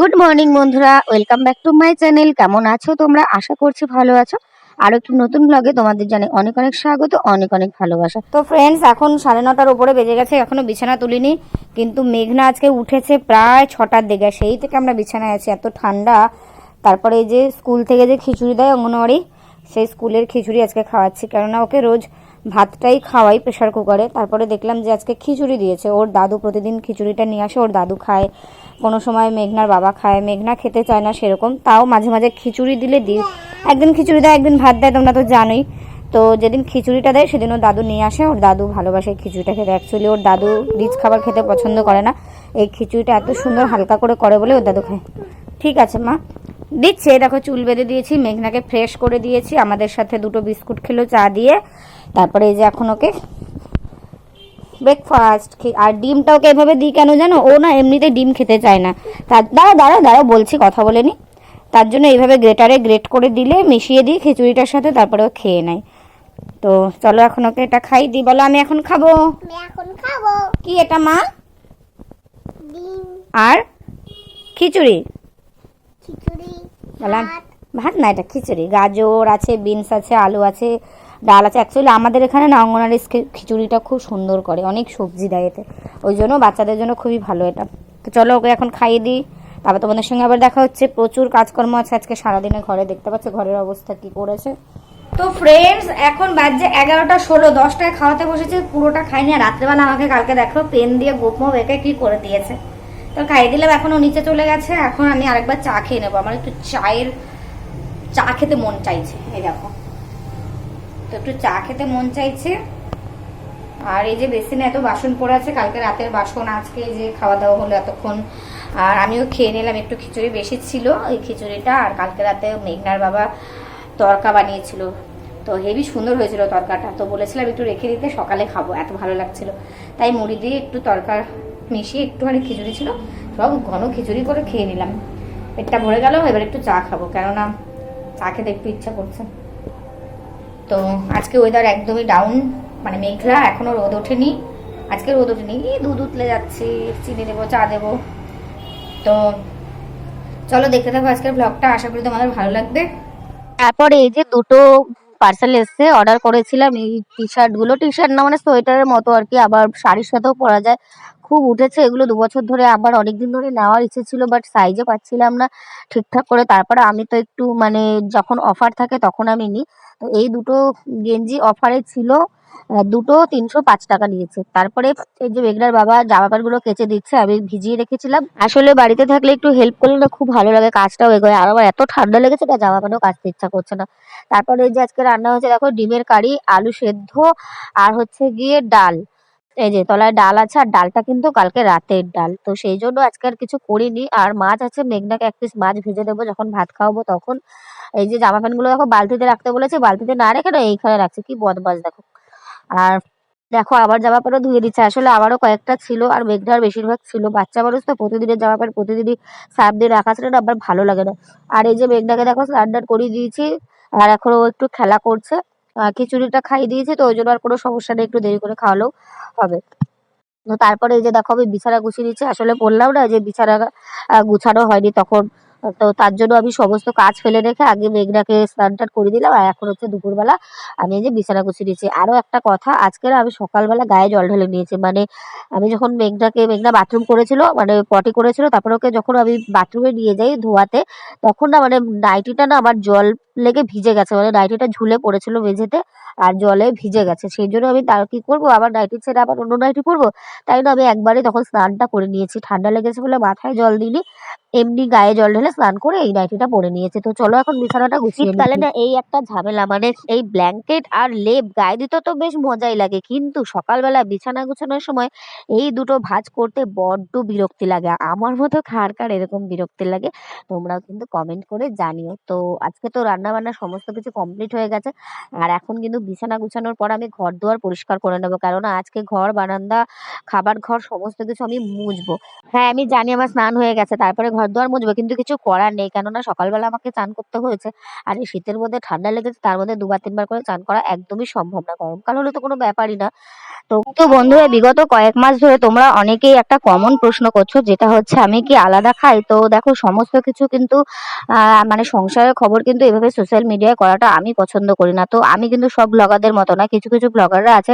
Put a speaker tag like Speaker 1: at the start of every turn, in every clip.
Speaker 1: Good morning বন্ধুরা, welcome back to my channel. কেমন আছো তোমরা? আশা করছি ভালো আছো। আর একটি নতুন ব্লগে তোমাদের জানাই অনেক অনেক স্বাগত, অনেক অনেক ভালোবাসা। তো ফ্রেন্ডস এখন সাড়ে নটার উপরে বেজে গেছে, এখনও বিছানা তুলিনি। কিন্তু মেঘনা আজকে উঠেছে প্রায় ছটার দিকে, সেই থেকে আমরা বিছানায় আছি, এত ঠান্ডা। তারপরে এই যে স্কুল থেকে যে খিচুড়ি দেয় অঙ্গনওয়াড়ি, সেই স্কুলের খিচুড়ি আজকে খাওয়াচ্ছি। কেননা ওকে রোজ ভাতটাই খাওয়াই প্রেশার কুকারে তারপরে দেখলাম যে আজকে খিচুড়ি দিয়েছে। ওর দাদু প্রতিদিন খিচুড়িটা নিয়ে আসে, ওর দাদু খায়। কোনো সময় মেঘনার বাবা খায়। মেঘনা খেতে চায় না সেরকম। তাও মাঝে মাঝে খিচুড়ি দিলে দিই। একদিন খিচুড়ি দেয়, একদিন ভাত দেয়, তোমরা তো জানোই। তো যেদিন খিচুড়িটা দেয় সেদিন দাদু নিয়ে আসে। ওর দাদু ভালোবাসে খিচুড়িটা খেতে। অ্যাকচুয়ালি ওর দাদু রিচ খাবার খেতে পছন্দ করে না। এই খিচুড়িটা এত সুন্দর হালকা করে করে বলে ওর দাদু খায়। ঠিক আছে, মা। দিচ্ছে। দেখো চুল বেঁধে দিয়েছি মেঘনাকে ফ্রেশ করে দিয়েছি আমাদের সাথে দুটো বিস্কুট খেলো চা দিয়ে। তারপরে এই যে এখন ওকে ব্রেকফাস্ট আর ডিমটা ওকে এভাবে দিই কেন জানো? ও না এমনিতে ডিম খেতে চায় না। তার দাঁড়া দাঁড়া দাঁড়া বলছি কথা বলে নি। তার জন্য এইভাবে গ্রেটারে গ্রেট করে দিলে মিশিয়ে দিই খিচুড়িটার সাথে তারপরে ও খেয়ে নেয়। তো চলো এখন ওকে এটা খাই দিই বলো আমি এখন খাব।
Speaker 2: এখন খাব।
Speaker 1: কি এটা মা? আর? খিচুড়ি
Speaker 2: খিচুড়ি?
Speaker 1: বললাম
Speaker 2: ভাত
Speaker 1: না, এটা খিচুড়ি। গাজর আছে, বিনস আছে, আলু আছে, ডাল আছে। অ্যাকচুয়ালি আমাদের এখানে না অঙ্গনারী খিচুড়িটা খুব সুন্দর করে, অনেক সবজি দেয় এতে। ওই জন্য বাচ্চাদের জন্য খুবই ভালো এটা। তো চলো ওকে এখন খাইয়ে দিই। তারপর তোমাদের সঙ্গে আবার দেখা হচ্ছে। প্রচুর কাজকর্ম আছে আজকে, সারাদিনে ঘরে দেখতে পাচ্ছ ঘরের অবস্থা কি করেছে। তো ফ্রেন্ডস এখন বাজছে এগারোটা ষোলো, দশটায় খাওয়াতে বসেছে, পুরোটা খাইনি, আর রাত্রেবেলা আমাকে কালকে দেখো, পেন দিয়ে গোপমো বেঁকে কি করে দিয়েছে। তো খাইয়ে দিলাম এখন ও নিচে চলে গেছে, এখন আমি আরেকবার চা খেয়ে নেব। আমার একটু চায়ের চা খেতে মন চাইছে, এই দেখো। তো একটু চা খেতে মন চাইছে। আর এই যে বেসিনে এত বাসন পড়ে আছে, কালকে রাতের বাসন, আজকে যে খাওয়া দাওয়া হলো এতক্ষণ। আর আমিও খেয়ে নিলাম, একটু খিচুড়ি বেশি ছিল এই খিচুড়িটা, আর কালকে রাতে মেঘনার বাবা তরকা বানিয়েছিল। তো হেভি সুন্দর হয়েছিল তরকাটা। তো বলেছিলাম একটু রেখে দিতে, সকালে খাব, এত ভালো লাগছিল। তাই মুড়ি দিয়ে একটু তরকা মিশিয়ে একটুখানি খিচুড়ি ছিল সব ঘন খিচুড়ি করে খেয়ে নিলাম। পেটটা ভরে গেল, এবার একটু চা খাব, কেননা চা খেতে একটু ইচ্ছা করছে। তো আজকে ওয়েদার একদমই ডাউন মানে মেঘলা, এখনও রোদ ওঠেনি। আজকে রোদ ওঠেনি দুধ উতলে যাচ্ছি, চিনি দেবো, চা দেবো। তো চলো দেখতে থাকো আজকের ব্লগটা আশা করি তোমাদের ভালো লাগবে। তারপরে এই যে দুটো পার্সেল এসছে অর্ডার করেছিলাম, এই টি শার্টগুলো টি শার্ট না মানে সোয়েটারের মতো আর কি, আবার শাড়ির সাথেও পরা যায়। খুব উঠেছে, এগুলো দু বছর ধরে আবার অনেকদিন ধরে নেওয়ার ইচ্ছে ছিল বাট সাইজে পাচ্ছিলাম না ঠিকঠাক করে। তারপরে আমি তো একটু মানে যখন অফার থাকে তখন আমি নিই। তো এই দুটো গেঞ্জি অফারে ছিল দুটো তিনশো পাঁচ টাকা নিয়েছে। তারপরে এই যে বেগনার বাবা জামা প্যান্টগুলো কেচে দিচ্ছে, আমি ভিজিয়ে রেখেছিলাম। আসলে বাড়িতে থাকলে একটু হেল্প করলে না খুব ভালো লাগে, কাজটাও এগোয়। আর আমার এত ঠান্ডা লেগেছে না, জামা প্যান্টও কাচতে ইচ্ছা করছে না। তারপরে এই যে আজকে রান্না হয়েছে, দেখো ডিমের কারি, আলু সেদ্ধ, আর হচ্ছে গিয়ে ডাল। এই যে তলায় ডাল আছে, আর ডালটা কিন্তু কালকে রাতের ডাল। তো সেই জন্য আজকে আর কিছু করিনি। আর মাছ আছে, মেঘনাকে এক পিস মাছ ভেজে দেবো যখন ভাত খাওয়াবো তখন। এই যে জামা প্যান্টগুলো দেখো বালতিতে রাখতে বলেছে, বালতিতে না রেখে না এইখানে রাখছে। কি বদমাস দেখো। আর দেখো আবার জামা প্যান্টও ধুয়ে দিচ্ছে। আসলে আমারও কয়েকটা ছিল, আর মেঘনার বেশিরভাগ ছিল। বাচ্চা মানুষ তো প্রতিদিনের জামা প্যান্ট প্রতিদিনই সার্ফ দিয়ে রাখা ছিল না, আবার ভালো লাগে না। আর এই যে মেঘনাকে দেখো স্নান করিয়ে দিয়েছি, আর এখন একটু খেলা করছে। খিচুড়িটা খাইয়ে দিয়েছি, তো ওই জন্য আর কোনো সমস্যা নেই, একটু দেরি করে খাওয়ালেও হবে। তো তারপরে এই যে দেখো, আমি বিছানা গুছিয়ে নিচ্ছি আসলে বললাম না যে বিছানা গুছানো হয়নি তখন। তো তার জন্য আমি সমস্ত কাজ ফেলে রেখে আগে মেঘনাকে স্নান টান করে দিলাম, আর এখন হচ্ছে দুপুরবেলা আমি এই যে বিছানা গুছিয়ে নিয়েছি। আরও একটা কথা, আজকে না আমি সকালবেলা গায়ে জল ঢেলে নিয়েছি। মানে আমি যখন মেঘনাকে, মেঘনা বাথরুম করেছিল মানে পটি করেছিল, তারপরে ওকে যখন আমি বাথরুমে নিয়ে যাই ধোয়াতে, তখন না মানে নাইটিটা না আমার জল লেগে ভিজে গেছে। মানে নাইটিটা ঝুলে পড়েছিল মেঝেতে আর জলে ভিজে গেছে। সেই জন্য আমি তার কি করব? আবার নাইটি ছেড়ে আবার অন্য নাইটি পরবো তাই না আমি একবারে তখন স্নানটা করে নিয়েছি। ঠান্ডা লেগেছে বলে মাথায় জল দিইনি। এমনি গায়ে জল ঢেলে স্নান করে এই নাইটিটা পরে নিয়েছে। তো চলো এখন বিছানাটা গুছিয়ে শীতকালে না এই একটা ঝামেলা মানে এই ব্ল্যাঙ্কেট আর লেপ গায়ে দিতে তো বেশ মজাই লাগে। কিন্তু সকালবেলা বিছানা গুছানোর সময় এই দুটো ভাঁজ করতে বড্ড বিরক্তি লাগে। আমার মতো কার কার এরকম বিরক্তি লাগে? তোমরাও কিন্তু কমেন্ট করে জানিও। তো আজকে তো রান্না বান্না সমস্ত কিছু কমপ্লিট হয়ে গেছে। আর এখন কিন্তু বিছানা গুছানোর পর আমি ঘর দুয়ার পরিষ্কার করে নেব। কারণ আজকে ঘর, বারান্দা, খাবার ঘর সমস্ত কিছু আমি মুছবো। হ্যাঁ আমি জানি আমার স্নান হয়ে গেছে, তারপরে ঘর দুয়ার মুছবো, কিন্তু কিছু করার নেই। কেননা সকালবেলা আমাকে চান করতে হয়েছে। আর এই শীতের মধ্যে ঠান্ডা লেগেছে, তার মধ্যে দুবার তিনবার করে চান করা একদমই সম্ভব না। গরমকাল হলে তো কোনো ব্যাপারই না। তো বন্ধুরা, বিগত কয়েক মাস ধরে তোমরা অনেকেই একটা কমন প্রশ্ন করছ, যেটা হচ্ছে আমি কি আলাদা খাই? তো দেখো, সমস্ত কিছু কিন্তু মানে সংসারের খবর কিন্তু এভাবে সোশ্যাল মিডিয়ায় করাটা আমি পছন্দ করি না। তো আমি কিন্তু সব ব্লগারদের মতো না, কিছু কিছু ব্লগাররা আছে,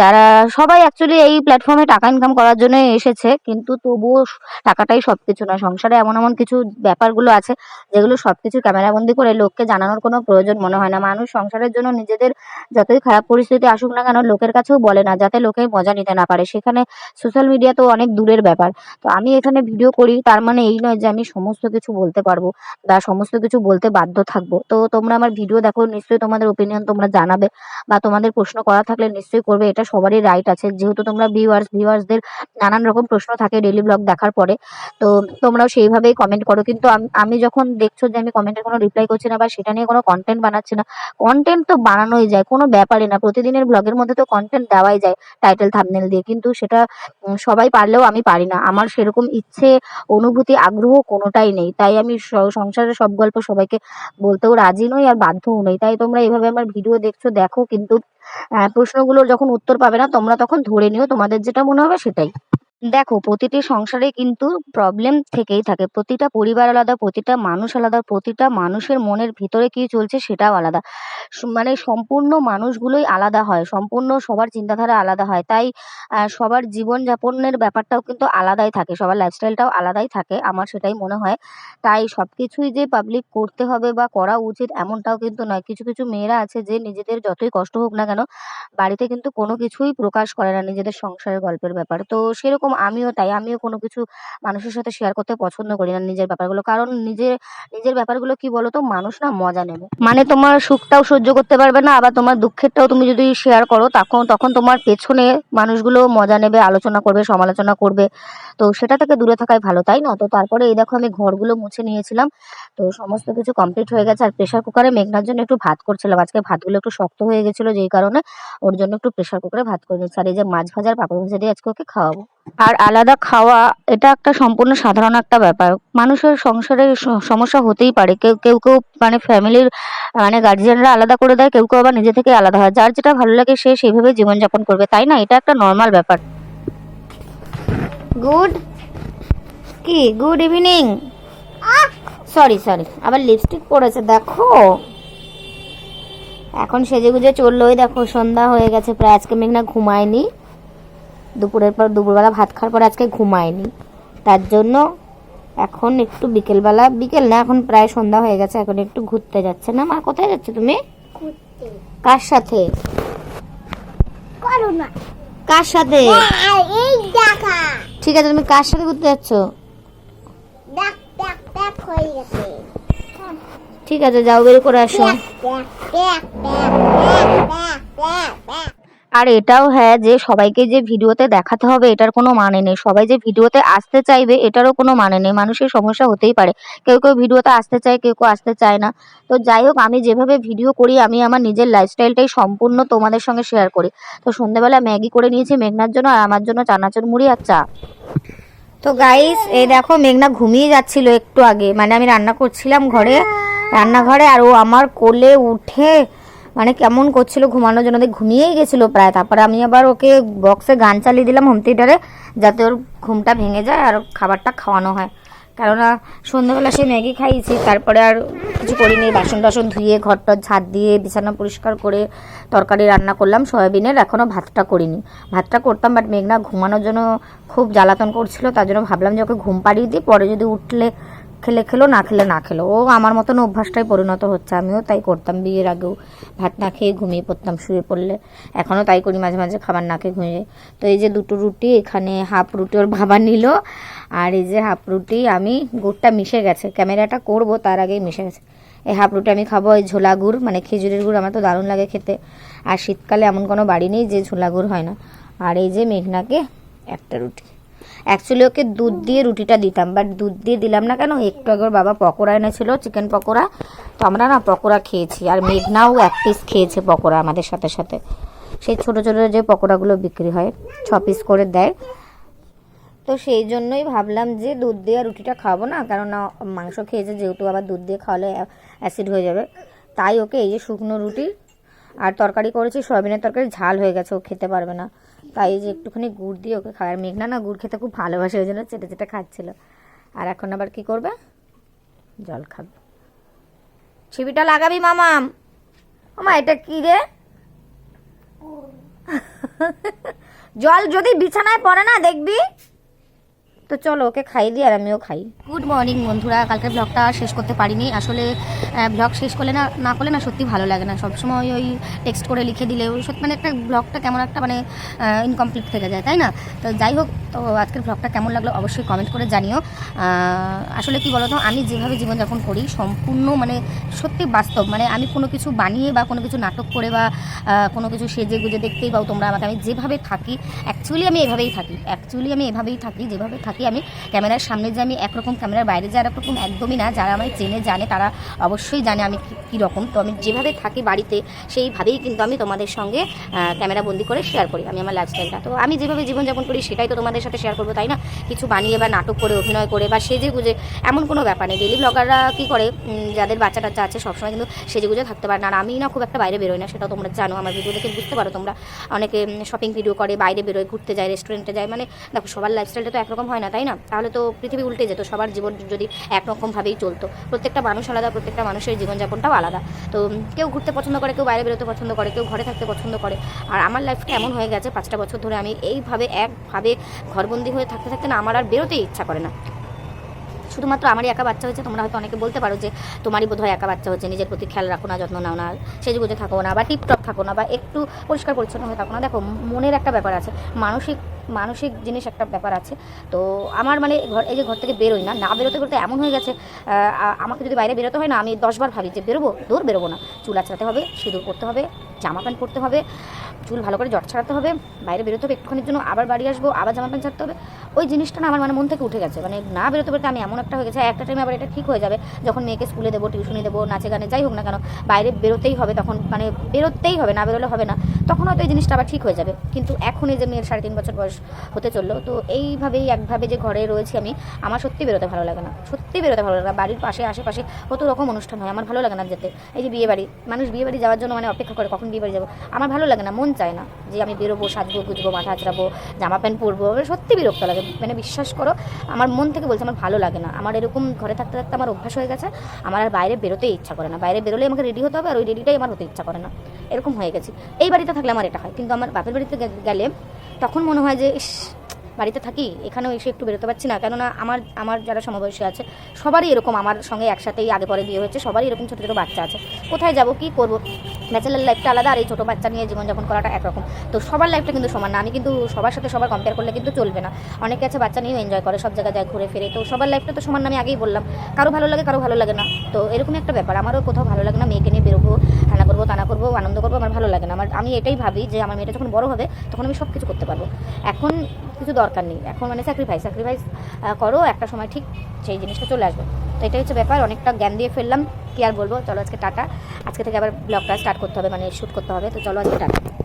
Speaker 1: যারা সবাই অ্যাকচুয়ালি এই প্ল্যাটফর্মে টাকা ইনকাম করার জন্য এসেছে, কিন্তু তবুও টাকাটাই সব কিছু না। সংসারে এমন এমন কিছু ব্যাপারগুলো আছে, যেগুলো সব কিছু ক্যামেরাবন্দি করে লোককে জানানোর কোনো প্রয়োজন মনে হয় না। মানুষ সংসারের জন্য নিজেদের যতই খারাপ পরিস্থিতি আসুক না কেন, লোকের কাছেও বলে না যাতে লোকে মজা নিতে না পারে। সেখানে সোশ্যাল মিডিয়া তো অনেক দূরের ব্যাপার। তো আমি এখানে ভিডিও করি, তার মানে এই নয় যে আমি সমস্ত কিছু বলতে পারব বা সমস্ত কিছু বলতে বাধ্য থাকব। তো তোমরা আমার ভিডিও দেখো, নিশ্চয়ই তোমাদের ওপিনিয়ন তোমরা জানাবে বা তোমাদের প্রশ্ন করা থাকলে নিশ্চয়ই করবে, এটা সবারই রাইট আছে। যেহেতু তোমরা ভিউয়ার্স ভিউয়ার্সদের নানান রকম প্রশ্ন থাকে ডেলি ব্লগ দেখার পরে, তো তোমরাও সেইভাবেই কমেন্ট করো। কিন্তু আমি যখন দেখছ যে আমি কমেন্টের কোনো রিপ্লাই করছি না বা সেটা নিয়ে কোনো কন্টেন্ট বানাচ্ছি না কন্টেন্ট তো বানানোই যায়, কোনো ব্যাপারই না। প্রতিদিনের ব্লগের মধ্যে তো কন্টেন্ট দেওয়াই যায়। টাইটেল থামনেল দিয়ে। কিন্তু সেটা সবাই পারলেও আমি পারি না। আমার সেরকম ইচ্ছে, অনুভূতি, আগ্রহ কোনোটাই নেই। তাই আমি সংসারের সব গল্প সবাইকে বলতেও রাজি নই আর বাধ্যও নই। তাই তোমরা এভাবে আমার ভিডিও দেখছ, দেখো। কিন্তু প্রশ্নগুলোর যখন উত্তর পাবে না, তোমরা তখন ধরে নিও। তোমাদের যেটা মনে হবে সেটাই। দেখো, প্রতিটি সংসারে কিন্তু প্রবলেম থেকেই থাকে। প্রতিটা পরিবার আলাদা, প্রতিটা মানুষ আলাদা, প্রতিটা মানুষের মনের ভিতরে কি চলছে সেটাও আলাদা। মানে সম্পূর্ণ মানুষগুলোই আলাদা হয়, সম্পূর্ণ সবার চিন্তাধারা আলাদা হয়। তাই সবার জীবনযাপনের ব্যাপারটাও কিন্তু আলাদাই থাকে, সবার লাইফস্টাইলটাও আলাদাই থাকে, আমার সেটাই মনে হয়। তাই সব কিছুই যে পাবলিক করতে হবে বা করা উচিত এমনটাও কিন্তু নয়। কিছু কিছু মেয়েরা আছে যে নিজেদের যতই কষ্ট হোক না কেন, বাড়িতে কিন্তু কোনো কিছুই প্রকাশ করে না নিজেদের সংসারের গল্পের ব্যাপার। তো সেরকম আমিও তাই। আমিও কোনো কিছু মানুষের সাথে শেয়ার করতে পছন্দ করি না নিজের ব্যাপারগুলো। কারণ নিজের নিজের ব্যাপারগুলো কি বলতো? মানুষ না মজা নেবে। মানে তোমার সুখটাও সহ্য করতে পারবে না, আবার তোমার দুঃখেরটাও তুমি যদি শেয়ার করো, তখন তখন তোমার পেছনে মানুষগুলো মজা নেবে, আলোচনা করবে, সমালোচনা করবে। তো সেটা থেকে দূরে থাকাই ভালো, তাই না? তো তারপরে এই দেখো আমি ঘরগুলো মুছে নিয়েছিলাম। তো সমস্ত কিছু কমপ্লিট হয়ে গেছে। আর প্রেশার কুকারে মেঘনার জন্য একটু ভাত করছিলাম। আজকে ভাতগুলো একটু শক্ত হয়ে গেছিল যেই কারণে ওর জন্য একটু প্রেশার কুকারে ভাত করে নিচ্ছি। আর এই যে মাছ ভাজার পাপড় ভাজা দিয়ে আজকে ওকে খাওয়াবো। আর আলাদা খাওয়া, এটা একটা সম্পূর্ণ সাধারণ একটা ব্যাপার। মানুষের সংসারে সমস্যা হতেই পারে। কেউ কেউ কেউ মানে ফ্যামিলির মানে গার্জিয়ানরা আলাদা করে দেয়, কেউ কেউ আবার নিজে থেকে আলাদা হয়। যার যেটা ভালো লাগে সে সেইভাবে জীবনযাপন করবে, তাই না? এটা একটা নর্মাল ব্যাপার। গুড কি? গুড ইভিনিং সরি সরি আবার লিপস্টিক পড়েছে দেখো। এখন সেজে গুজে চলল ওই দেখো, সন্ধ্যা হয়ে গেছে, প্রায় আজকে মেঘনা ঘুমায়নি। দুপুরের পর দুপুরবেলা ভাত খাওয়ার পর আজকে ঘুমায়নি তার জন্য এখন একটু বিকেলবেলা বিকেল না এখন প্রায় সন্ধ্যা হয়ে গেছে এখন একটু ঘুরতে যাচ্ছে না মা কোথায় যাচ্ছে তুমি কার সাথে
Speaker 2: কার
Speaker 1: সাথে ঠিক আছে তুমি কার সাথে ঘুরতে যাচ্ছ
Speaker 2: হয়ে
Speaker 1: ঠিক আছে যাও বের করে আসো আর এটাও হ্যাঁ যে সবাইকে যে ভিডিওতে দেখাতে হবে এটার কোনো মানে নেই। সবাই যে ভিডিওতে আসতে চাইবে এটারও কোনো মানে নেই। মানুষের সমস্যা হতেই পারে। কেউ কেউ ভিডিওতে আসতে চায়, কেউ কেউ আসতে চায় না। তো যাই হোক, আমি যেভাবে ভিডিও করি, আমি আমার নিজের লাইফস্টাইলটাই সম্পূর্ণ তোমাদের সঙ্গে শেয়ার করি। তো সন্ধ্যেবেলা ম্যাগি করে নিয়েছি মেঘনার জন্য, আর আমার জন্য চানাচুর মুড়ি আর চা। তো গাইস এই দেখো মেঘনা ঘুমিয়ে যাচ্ছিল একটু আগে। মানে আমি রান্না করছিলাম ঘরে, রান্নাঘরে, আর ও আমার কোলে উঠে মানে কেমন করছিল, ঘুমানোর জন্য ঘুমিয়েই গেছিল প্রায়। তারপরে আমি আবার ওকে বক্সে গান চালিয়ে দিলাম হোম থিয়েটারে যাতে ওর ঘুমটা ভেঙে যায় আর খাবারটা খাওয়ানো হয়। কেননা সন্ধ্যাবেলা সে ম্যাগি খাইয়েছি, তারপরে আর কিছু করিনি। বাসন টাসন ধুয়ে ঘরটা ঝাড় দিয়ে, বিছানা পরিষ্কার করে তরকারি রান্না করলাম। সয়াবিনের এখনও ভাতটা করিনি। ভাতটা করতাম বাট মেঘনা ঘুমানোর জন্য খুব জ্বালাতন করছিল, তার জন্য ভাবলাম যে ওকে ঘুম পাড়িয়ে দিই। পরে যদি উঠলে খেলে খেলো, না খেলে না খেলো। ও আমার মতন অভ্যাসটাই পরিণত হচ্ছে, আমিও তাই করতাম বিয়ের আগেও। ভাত না খেয়ে ঘুমিয়ে পড়তাম, শুয়ে পড়লে। এখনও তাই করি, মাঝে মাঝে খাবার না খেয়ে ঘুমিয়ে। তো এই যে দুটো রুটি, এখানে হাফ রুটি ওর বাবা নিল। আর এই যে হাফ রুটি, আমি গুড়টা মিশে গেছে। ক্যামেরাটা করব, তার আগেই মিশে গেছে। এই হাফ রুটি আমি খাব ওই ঝোলা গুড় মানে খেজুরের গুড়, আমার তো দারুণ লাগে খেতে। আর শীতকালে এমন কোনো বাড়ি নেই যে ঝোলা গুড় হয় না। আর এই যে মেঘনাকে একটা রুটি। অ্যাকচুয়ালি ওকে দুধ দিয়ে রুটিটা দিতাম বাট দুধ দিয়ে দিলাম না কেন? একটু আগে বাবা পকোড়া এনেছিল চিকেন পকোড়া। তো আমরা না পকোড়া খেয়েছি, আর মেঘনাও এক পিস খেয়েছে পকোড়া আমাদের সাথে সাথে। সেই ছোটো ছোটো যে পকোড়াগুলো বিক্রি হয়, ছ পিস করে দেয়। তো সেই জন্যই ভাবলাম যে দুধ দিয়ে রুটিটা খাব না, কারণ মাংস খেয়েছে, যেহেতু আবার দুধ দিয়ে খাওয়ালে অ্যাসিড হয়ে যাবে। তাই ওকে এই যে শুকনো রুটি আর তরকারি করেছি, সয়াবিনের তরকারি, ঝাল হয়ে গেছে, ও খেতে পারবে না। তাই যে একটুখানি গুড় দিয়ে ওকে খাওয়ার মেঘনা না গুড় খেতে খুব ভালোবাসে ওই জন্য চেটে চেটে খাচ্ছিল। আর এখন আবার কি করবে? জল খাবে। ছিবিটা লাগাবি মামাম মামা এটা কি রে? জল যদি বিছানায় পড়ে না দেখবি? তো চলো ওকে খাই দিই আর আমিও খাই। গুড মর্নিং বন্ধুরা। কালকের ব্লগটা শেষ করতে পারিনি। আসলে ব্লগ শেষ করলে না না করলে না সত্যি ভালো লাগে না। সবসময় ওই টেক্সট করে লিখে দিলে, ওই সত্যি মানে একটা ব্লগটা কেমন একটা মানে ইনকমপ্লিট থেকে যায়, তাই না? তো যাই হোক, তো আজকের ব্লগটা কেমন লাগল অবশ্যই কমেন্ট করে জানিও। আসলে কি বলতো, আমি যেভাবে জীবনযাপন করি, সম্পূর্ণ মানে সত্যি বাস্তব মানে আমি কোনো কিছু বানিয়ে বা কোনো কিছু নাটক করে বা কোনো কিছু সেজে গুজে দেখতেই পাও তোমরা আমাকে। আমি যেভাবে থাকি অ্যাকচুয়ালি আমি এভাবেই থাকি অ্যাকচুয়ালি আমি এভাবেই থাকি, যেভাবে থাকি আমি ক্যামেরার সামনে যে আমি একরকম ক্যামেরার বাইরে যে একরকম একদমই না, যারা আমায় চেনে, জানে, তারা অবশ্যই জানে আমি কী- কীরকম তো আমি যেভাবে থাকি বাড়িতে, সেইভাবেই কিন্তু আমি তোমাদের সঙ্গে ক্যামেরা বন্দি করে শেয়ার করি আমি আমার লাইফস্টাইলটা তো আমি যেভাবে জীবনযাপন করি সেটাই তো তোমাদের সাথে শেয়ার করব, তাই না? কিছু বানিয়ে বা নাটক করে, অভিনয় করে বা সেজে গুজে, এমন কোনো ব্যাপার নেই। ডেলি ব্লগাররা কী করে যাদের বাচ্চা টাচ্চা আছে সবসময় কিন্তু সেজে গুজে থাকতে পারে না। আর আমি না খুব একটা বাইরে বেরোই না সেটা তোমরা জানো, আমার ভিডিও দেখে বুঝতে পারো তোমরা। অনেকে শপিং ভিডিও করে, বাইরে বেরোয়, ঘুরতে যায় রেস্টুরেন্টে যায় মানে দেখো সবার লাইফস্টাইলটা তো একরকম হয় না, তাই না? তাহলে তো পৃথিবী উল্টে যেত, সবার জীবন যদি একরকমভাবেই চলতো। প্রত্যেকটা মানুষ আলাদা, প্রত্যেকটা মানুষের জীবনযাপনটাও আলাদা। তো কেউ ঘুরতে পছন্দ করে, কেউ বাইরে বেরোতে পছন্দ করে, কেউ ঘরে থাকতে পছন্দ করে। আর আমার লাইফটা এমন হয়ে গেছে, পাঁচটা বছর ধরে আমি এইভাবে, একভাবে ঘরবন্দি হয়ে থাকতে থাকতে না, আমার আর বেরোতেই ইচ্ছা করে না। শুধুমাত্র আমারই একা বাচ্চা হয়েছে, তোমরা হয়তো অনেকে বলতে পারো যে তোমারই বোধহয় একা বাচ্চা হচ্ছে নিজের প্রতি খেয়াল রাখো না, যত্ন নাও না সেজে গুজে থাকো না, বা টিপটপ থাকো না, বা একটু পরিষ্কার পরিচ্ছন্ন হয়ে থাকো না। দেখো, মনের একটা ব্যাপার আছে, মানসিক মানসিক জিনিস একটা ব্যাপার আছে। তো আমার মানে ঘর, এই যে ঘর থেকে বেরোই না না বেরোতে বেরোতে এমন হয়ে গেছে আমাকে যদি বাইরে বেরোতে হয় না, আমি দশবার ভাবি যে বেরোবো দূর বেরোবো না। চুল আঁচড়াতে হবে, সিঁদুর করতে হবে, জামা প্যান্ট পরতে হবে চুল ভালো করে জট ছাড়াতে হবে, বাইরে বেরোতে হবে, একটুখানির জন্য আবার বাড়ি আসব, আবার জামা প্যান্ট ছাড়তে হবে। ওই জিনিসটা না আমার মানে মন থেকে উঠে গেছে। মানে না বেরোতে বেরোতে আমি এমন একটা হয়ে গেছে, একটা টাইমে আবার এটা ঠিক হয়ে যাবে, যখন মেয়েকে স্কুলে দেবো টিউশনি দেবো, নাচে গানে যাই হোক না কেন, বাইরে বেরোতেই হবে তখন মানে বেরোতেই হবে, না বেরোলে হবে না, তখন হয়তো এই জিনিসটা আবার ঠিক হয়ে যাবে। কিন্তু এখন এই যে মেয়ের সাড়ে তিন বছর বয়স হতে চলল, তো এইভাবেই একভাবে যে ঘরে রয়েছি আমি, আমার সত্যি বেরোতে ভালো লাগে না। সত্যি বেরোতে ভালো লাগে না। বাড়ির পাশে, আশেপাশে কত রকম অনুষ্ঠান হয়। আমার ভালো লাগে না যেতে। এই যে বিয়ে বাড়ি, মানুষ বিয়ে বাড়ি যাওয়ার জন্য মানে অপেক্ষা করে, কখন বিয়ে বাড়ি যাব? আমার ভালো লাগে না, মন চায় না যে আমি বেরোবো, সাজবো, গুজবো, মাথা আচড়াবো, জামা প্যান্ট পরবো সত্যি বিরক্ত লাগে। মানে বিশ্বাস করো, আমার মন থেকে বলছে আমার ভালো লাগে না। আমার এরকম ঘরে থাকতে থাকতে আমার অভ্যাস হয়ে গেছে, আমার আর বাইরে বেরোতেই ইচ্ছা করে না। বাইরে বেরোলে আমাকে রেডি হতে হবে, আর ওই রেডিটাই আমার হতে ইচ্ছা করে না। এরকম হয়ে গেছে। এই বাড়িতে থাকলে আমার এটা হয়। কিন্তু আমার বাপের বাড়িতে গেলে তখন মনে হয় যে, ইস বাড়িতে থাকি এখানেও এসে একটু বেরোতে পারছি না। কেননা আমার আমার যারা সমবয়সী আছে সবারই এরকম আমার সঙ্গে একসাথেই আগে পরে বিয়ে হয়েছে সবারই এরকম ছোটো ছোটো বাচ্চা আছে। কোথায় যাব কি করব? ব্যাচেলার লাইফটা আলাদা আর এই ছোটো বাচ্চা নিয়ে জীবনযাপন করাটা একরকম। তো সবার লাইফটা কিন্তু সমান না। আমি কিন্তু সবার সাথে সবার কম্পেয়ার করলে কিন্তু চলবে না। অনেকে আছে বাচ্চা নিয়েও এনজয় করে সব জায়গায় যায় ঘুরে ফিরে। তো সবার লাইফটা তো সমান না, আমি আগেই বললাম। কারও ভালো লাগে কারও ভালো লাগে না। তো এরকম একটা ব্যাপার। আমারও কোথাও ভালো লাগে না মেয়েকে নিয়ে বেরোবো হানা তা না করব, আনন্দ করব, আমার ভালো লাগে না। আমার আমি এটাই ভাবি যে আমার মেয়েটা যখন বড় হবে, তখন আমি সব কিছু করতে পারব। এখন কিছু দরকার নেই। এখন মানে স্যাক্রিফাইস স্যাক্রিফাইস করো, একটা সময় ঠিক সেই জিনিসটা চলে আসবে। তো এটাই হচ্ছে ব্যাপার, অনেকটা জ্ঞান দিয়ে ফেললাম। কি আর বলব? চলো আজকে টাটা। আজকে থেকে আবার ব্লগটা স্টার্ট করতে হবে মানে শ্যুট করতে হবে। তো চলো আজকে টাটা।